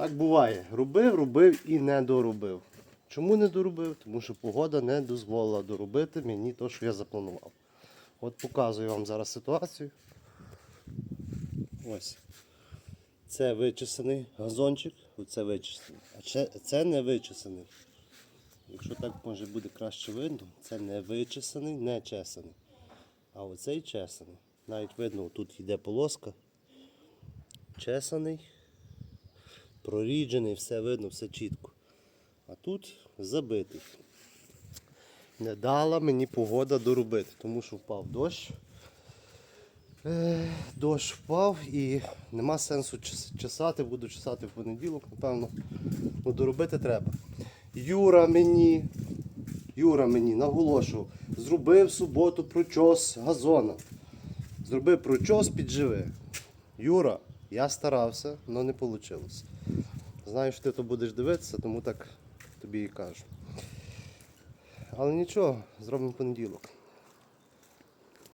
Так буває. Робив, робив і не доробив. Чому не доробив? Тому що погода не дозволила доробити мені те, що я запланував. От показую вам зараз ситуацію. Ось. Це вичесаний газончик, оце вичесаний. А це, це не вичесаний. Якщо так може буде краще видно, це не вичесаний, не чесаний. А оцей чесаний. Навіть видно, тут йде полоска. Чесаний, проріджений, все видно, все чітко. А тут забитий. Не дала мені погода доробити, тому що впав дощ. Е, дощ впав і нема сенсу чесати, буду чесати в понеділок, напевно. Ну, доробити треба. Юра мені, Юра мені наголошував, зробив суботу прочос газона. Зробив прочос підживи. Юра, я старався, але не вийшло. Знаю, що ти то будеш дивитися, тому так тобі і кажу. Але нічого, зробимо понеділок.